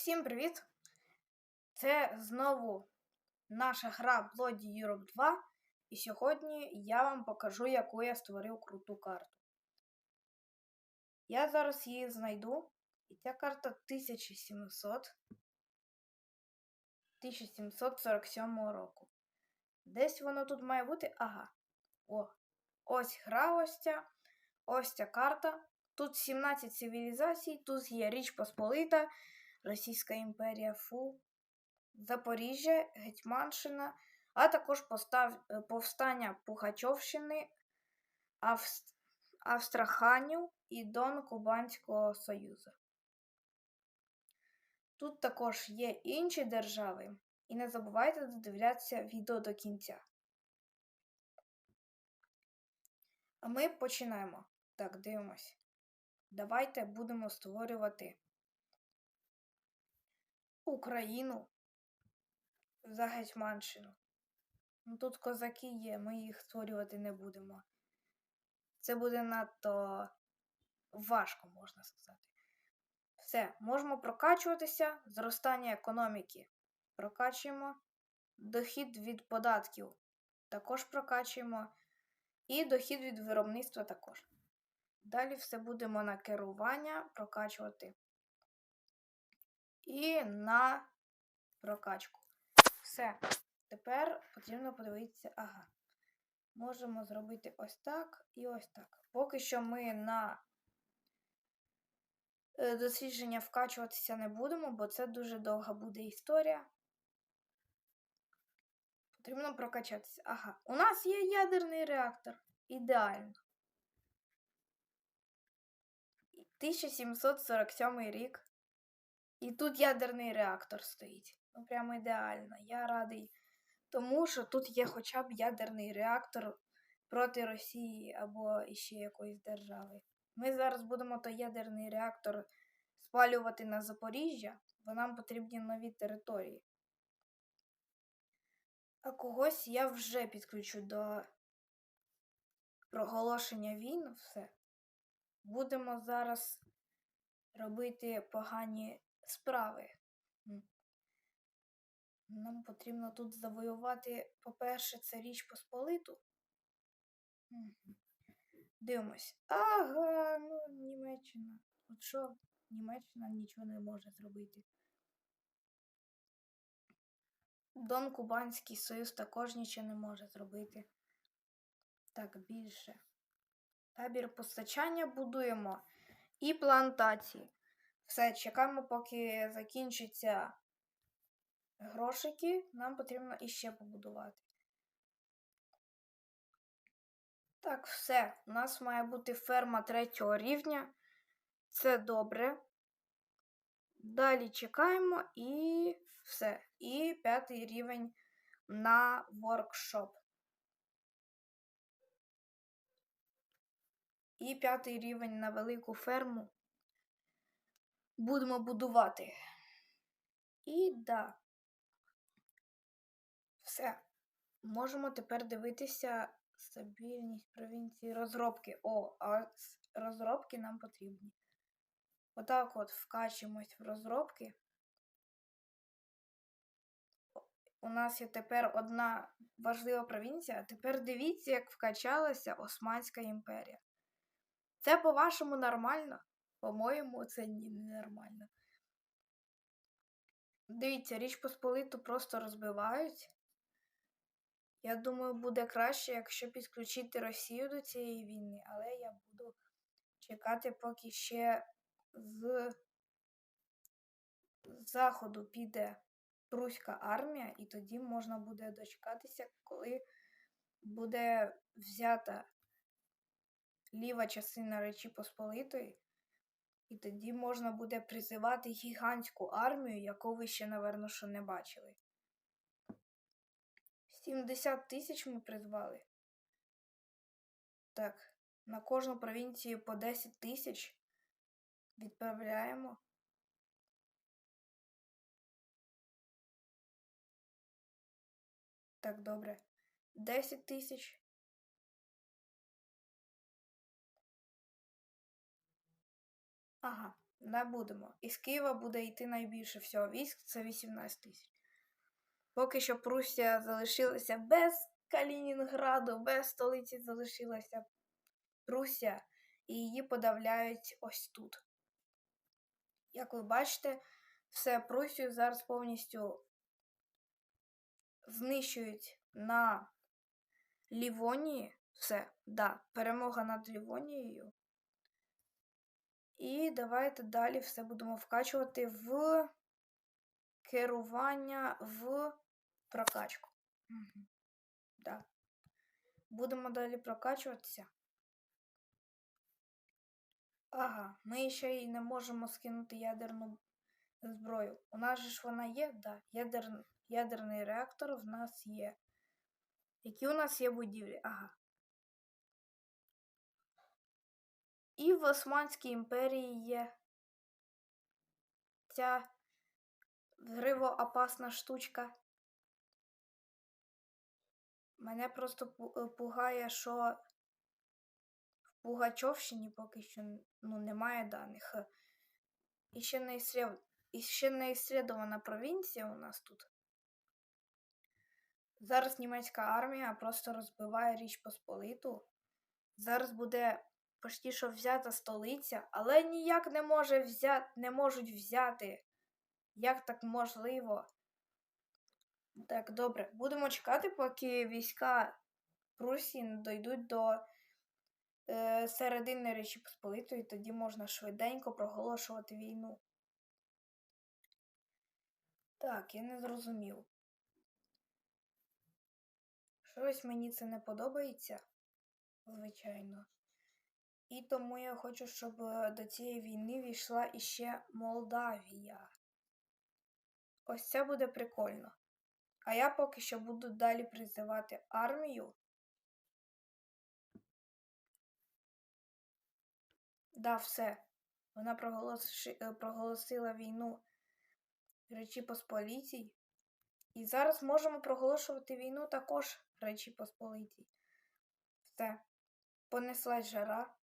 Всім привіт! Це знову наша гра Bloody Europe 2. І сьогодні я вам покажу, яку я створив круту карту. Я зараз її знайду. І ця карта 1700 1747 року. Десь воно тут має бути. Ага. О. Ось гра ось ця. Ось ця карта. Тут 17 цивілізацій, тут є Річ Посполита. Російська імперія Фу, Запоріжжя, Гетьманщина, а також постав... повстання Пухачовщини, Авст... Австраханів і Дон Кубанського Союзу. Тут також є інші держави, і не забувайте додивлятися відео до кінця. А ми починаємо. Так, дивимось. Давайте будемо створювати. Україну за Гетьманщину. Ну тут козаки є, ми їх створювати не будемо. Це буде надто важко, можна сказати. Все, можемо прокачуватися, зростання економіки. Прокачуємо. Дохід від податків також прокачуємо. І дохід від виробництва також. Далі все будемо на керування прокачувати і на прокачку. Все. Тепер потрібно подивитися, ага. Можемо зробити ось так і ось так. Поки що ми на е, дослідження вкачуватися не будемо, бо це дуже довга буде історія. Потрібно прокачатися. Ага, у нас є ядерний реактор. Ідеально. 1747 рік. І тут ядерний реактор стоїть. Ну, прямо ідеально. Я радий тому, що тут є хоча б ядерний реактор проти Росії або іще якоїсь держави. Ми зараз будемо той ядерний реактор спалювати на Запоріжжя, бо нам потрібні нові території. А когось я вже підключу до проголошення війн. Все. Будемо зараз робити погані справи. Нам потрібно тут завоювати, по-перше, це Річ Посполиту. Дивимось. Ага, ну, Німеччина. От що, Німеччина нічого не може зробити. Дон Кубанський Союз також нічого не може зробити. Так, більше. Табір постачання будуємо і плантації. Все, чекаємо, поки закінчаться грошики. Нам потрібно іще побудувати. Так, все. У нас має бути ферма третього рівня. Це добре. Далі чекаємо і все. І п'ятий рівень на воркшоп. І п'ятий рівень на велику ферму будемо будувати. І да. Все. Можемо тепер дивитися стабільність провінції розробки. О, а розробки нам потрібні. Отак от вкачуємось в розробки. У нас є тепер одна важлива провінція, тепер дивіться, як вкачалася Османська імперія. Це, по-вашому, нормально? По-моєму, це ні, не нормально. Дивіться, Річ Посполиту просто розбивають. Я думаю, буде краще, якщо підключити Росію до цієї війни, але я буду чекати, поки ще з заходу піде Пруська армія, і тоді можна буде дочекатися, коли буде взята ліва частина Речі Посполитої. І тоді можна буде призивати гігантську армію, яку ви ще, напевно, що не бачили. 70 тисяч ми призвали. Так, на кожну провінцію по 10 тисяч відправляємо. Так, добре. 10 тисяч. Ага, Не будемо. Із Києва буде йти найбільше всього військ, це 18 тисяч. Поки що Прусія залишилася без Калінінграду, без столиці залишилася Прусія, і її подавляють ось тут. Як ви бачите, все Прусію зараз повністю знищують на Лівонії. Все, да, перемога над Лівонією. І давайте далі все будемо вкачувати в керування в прокачку. Угу. Да. Будемо далі прокачуватися. Ага, ми ще й не можемо скинути ядерну зброю. У нас же ж вона є, да. Ядер... Ядерний реактор в нас є. Які у нас є будівлі? Ага. І в Османській імперії є ця взривоопасна штучка. Мене просто пугає, що в Пугачовщині поки що ну, немає даних. І ще не іслід... І ще не іслідована провінція у нас тут. Зараз німецька армія просто розбиває Річ Посполиту. Зараз буде почти що взята столиця, але ніяк не може взяти, не можуть взяти. Як так можливо? Так, добре. Будемо чекати, поки війська Прусії не дойдуть до е, середини Речі Посполитої, тоді можна швиденько проголошувати війну. Так, я не зрозумів. Щось мені це не подобається, звичайно. І тому я хочу, щоб до цієї війни війшла іще Молдавія. Ось це буде прикольно. А я поки що буду далі призивати армію. Да, все. Вона проголоси... проголосила війну Речі Посполітій. І зараз можемо проголошувати війну також Речі Посполитій. Все. Понеслась жара.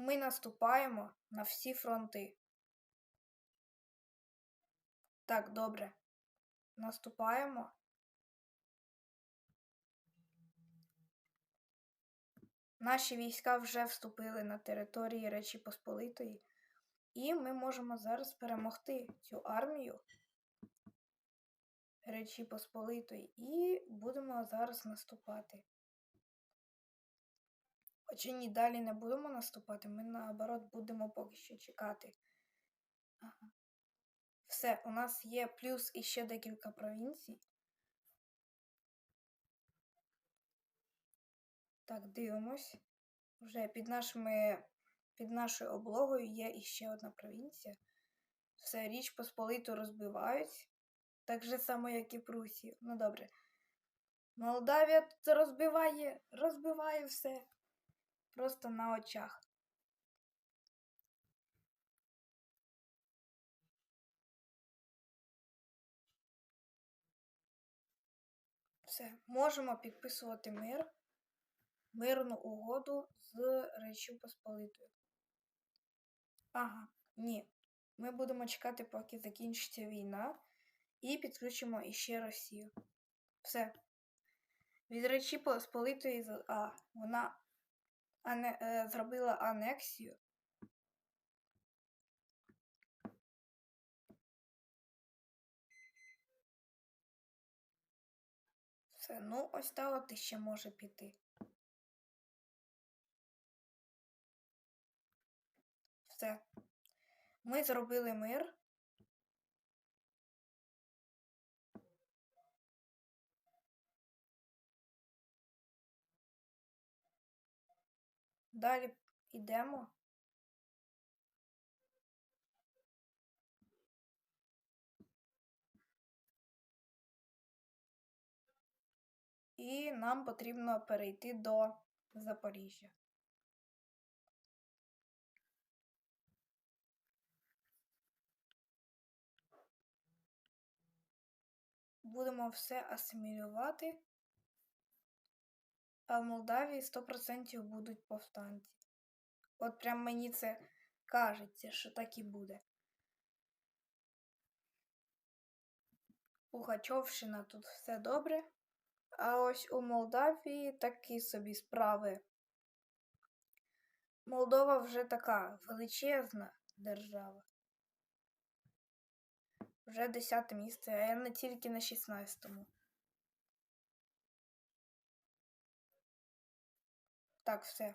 Ми наступаємо на всі фронти. Так, добре. Наступаємо. Наші війська вже вступили на території Речі Посполитої, і ми можемо зараз перемогти цю армію Речі Посполитої і будемо зараз наступати. Хоча ні далі не будемо наступати, ми наоборот будемо поки що чекати. Все, у нас є плюс іще декілька провінцій. Так, дивимось. Вже під нашими, під нашою облогою є іще одна провінція. Все, річ Посполиту розбивають. Так же само, як і Прусію. Ну добре. Молдавія розбиває, розбиває все. Просто на очах. Все, можемо підписувати мир, мирну угоду з Речі Посполитою. Ага, ні. Ми будемо чекати, поки закінчиться війна, і підключимо іще Росію. Все. Від Речі Посполитої а, вона ане, е, зробила анексію. Все, ну ось та от іще може піти. Все. Ми зробили мир. Далі йдемо. І нам потрібно перейти до Запоріжжя. Будемо все асимілювати, а в Молдавії 100% будуть повстанці. От прям мені це Кажеться, що так і буде. Пугачовщина тут все добре. А ось у Молдавії такі собі справи. Молдова вже така величезна держава. Вже десяте місце, а я не тільки на 16-му. Так, все.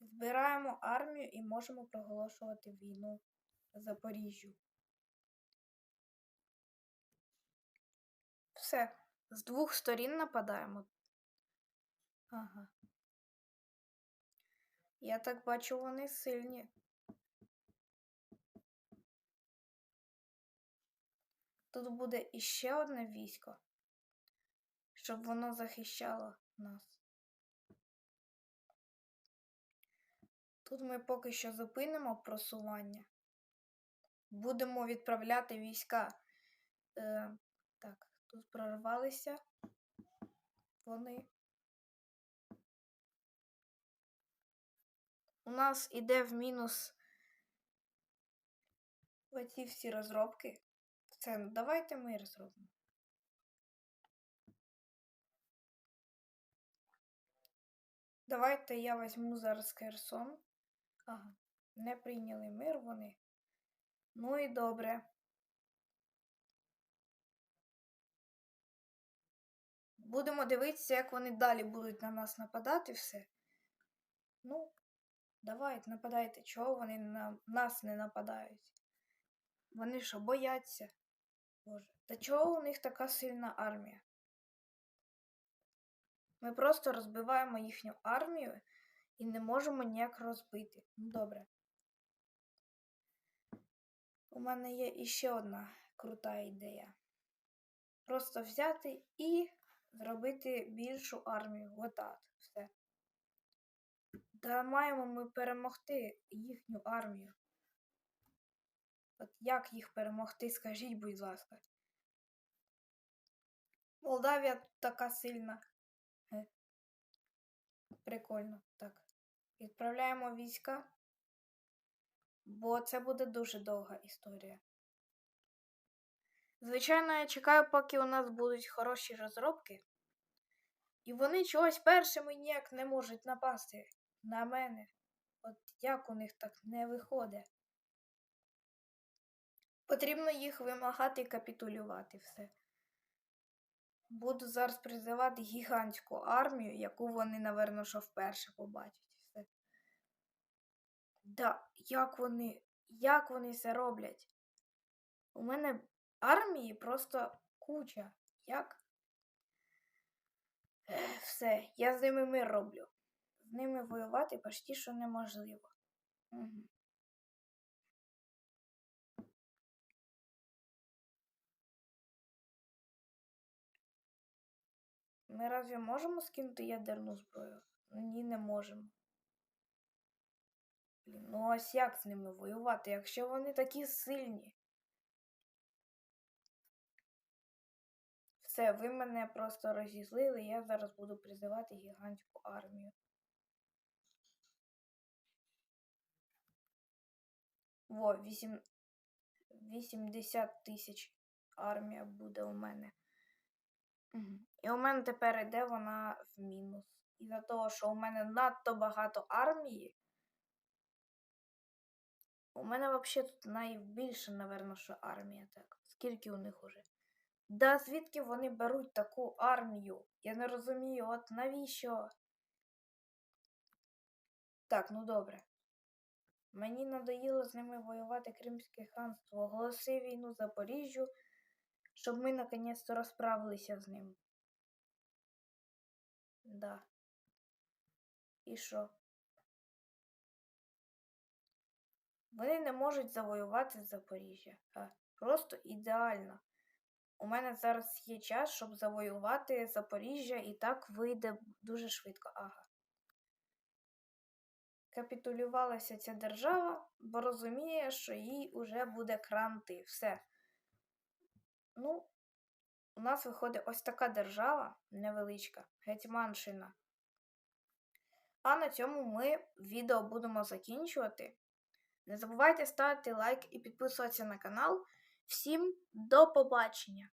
Збираємо армію і можемо проголошувати війну Запоріжжю. Все. З двох сторін нападаємо. Ага. Я так бачу, вони сильні. Тут буде іще одне військо, щоб воно захищало нас. Тут ми поки що зупинимо просування. Будемо відправляти війська. Е, так, тут прорвалися вони. У нас іде в мінус оці всі розробки. Це давайте ми розробимо. Давайте я візьму зараз Херсон. Ага, не прийняли мир вони. Ну і добре. Будемо дивитися, як вони далі будуть на нас нападати все. Ну, давайте, нападайте, чого вони на нас не нападають? Вони що, бояться? Боже, та чого у них така сильна армія? Ми просто розбиваємо їхню армію і не можемо ніяк розбити. Ну, добре. У мене є іще одна крута ідея. Просто взяти і зробити більшу армію. Отак. Все. Та маємо ми перемогти їхню армію. От як їх перемогти, скажіть, будь ласка. Молдавія така сильна. Е. Прикольно, так. Відправляємо війська, бо це буде дуже довга історія. Звичайно, я чекаю, поки у нас будуть хороші розробки. І вони чогось першими ніяк не можуть напасти на мене. От як у них так не виходить. Потрібно їх вимагати і капітулювати все. Буду зараз призивати гігантську армію, яку вони, напевно, що вперше побачать. Да, як вони, як вони це роблять? У мене армії просто куча. Як? Все, я з ними мир роблю. З ними воювати почти що неможливо. Угу. Ми разве можемо скинути ядерну зброю? Ні, не можемо. Ну ось як з ними воювати, якщо вони такі сильні? Все, ви мене просто розізлили, я зараз буду призивати гігантську армію. Во, 8... 80 тисяч армія буде у мене. І у мене тепер йде вона в мінус. Із-за того, що у мене надто багато армії. У мене взагалі тут найбільше, напевно, що армія так. Скільки у них уже? Да звідки вони беруть таку армію? Я не розумію, от навіщо? Так, ну добре. Мені надоїло з ними воювати Кримське ханство. Оголоси війну Запоріжжю, щоб ми наконець-то розправилися з ним. Да. І що? Вони не можуть завоювати Запоріжжя. Просто ідеально. У мене зараз є час, щоб завоювати Запоріжжя, і так вийде дуже швидко. Ага. Капітулювалася ця держава, бо розуміє, що їй уже буде кранти. Все. Ну, у нас виходить ось така держава невеличка, Гетьманщина. А на цьому ми відео будемо закінчувати. Не забувайте ставити лайк і підписуватися на канал. Всім до побачення!